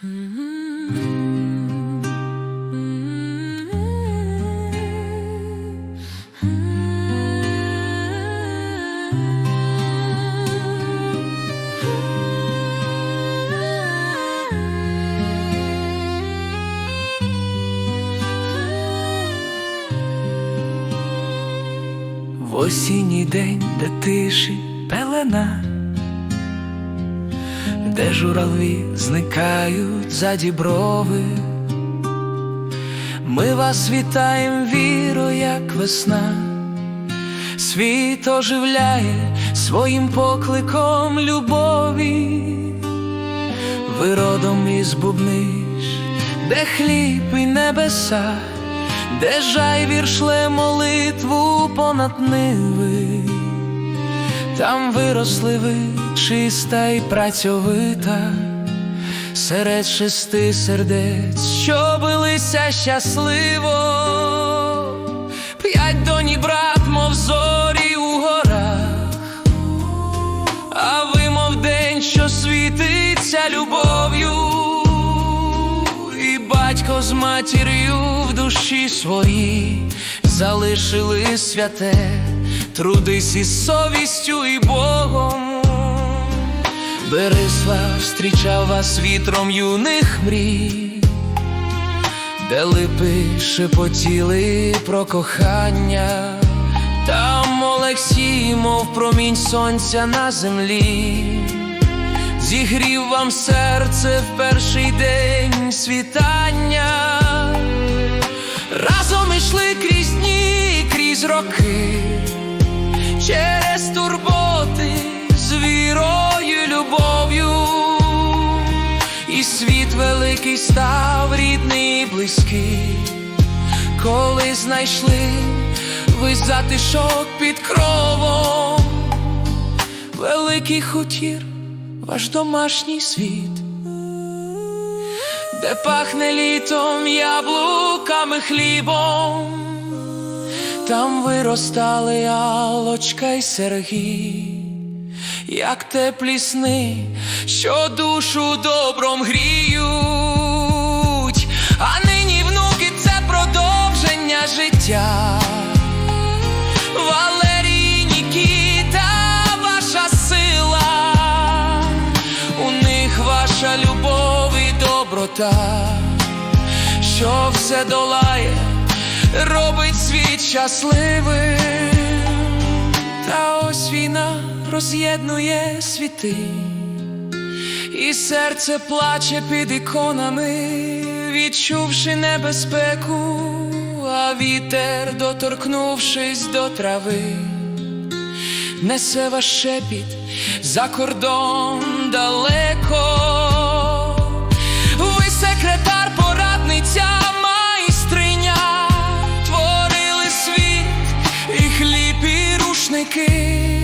В осінній день, де тиші пелена, де журавлі зникають за діброви. Ми вас вітаєм, віро, як весна, світ оживляє своїм покликом любові, ви родом із бубниш, де хліб і небеса, де жайвір шле молитву понад ниви, там виросли ви чиста і працьовита, серед шести сердець, що билися щасливо, п'ять доні брат, мов зорі у горах, а ви, мов день, що світиться любов'ю, і батько з матір'ю в душі своїй залишили святе, трудись із совістю і Богом. Береслав зустрічав вас вітром юних мрій, де липи шепотіли про кохання, там Олексій, мов промінь сонця на землі, зігрів вам серце в перший день світання, разом ішли крізь дні, крізь роки, великий став рідний близький, коли знайшли ви затишок під кровом, великий хутір, ваш домашній світ. Де пахне літом яблуками хлібом, там виростали Алочка й Сергій, як теплі сни, що душу добром гріють, а нині внуки це продовження життя. Валерій Нікіта, ваша сила, у них ваша любов і доброта, що все долає, робить світ щасливим, роз'єднує світи, і серце плаче під іконами, відчувши небезпеку, а вітер, доторкнувшись до трави несе ваш шепіт за кордон далеко. Ви секретар, порадниця, творили світ і хліб, і рушники,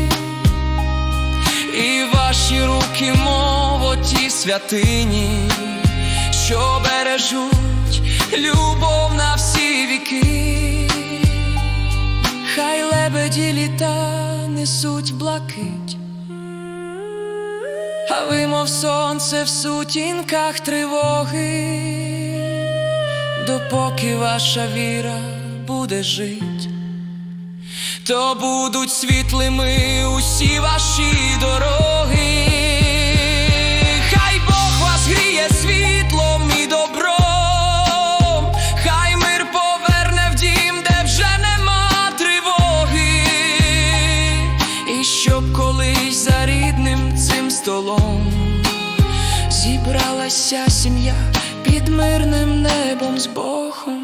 і ваші руки, мов святині, що бережуть любов на всі віки. Хай лебеді літа несуть блакить, а ви, мов сонце в сутінках тривоги, допоки ваша віра буде жить, то будуть світлими усі ваші столом зібралася сім'я під мирним небом з Богом.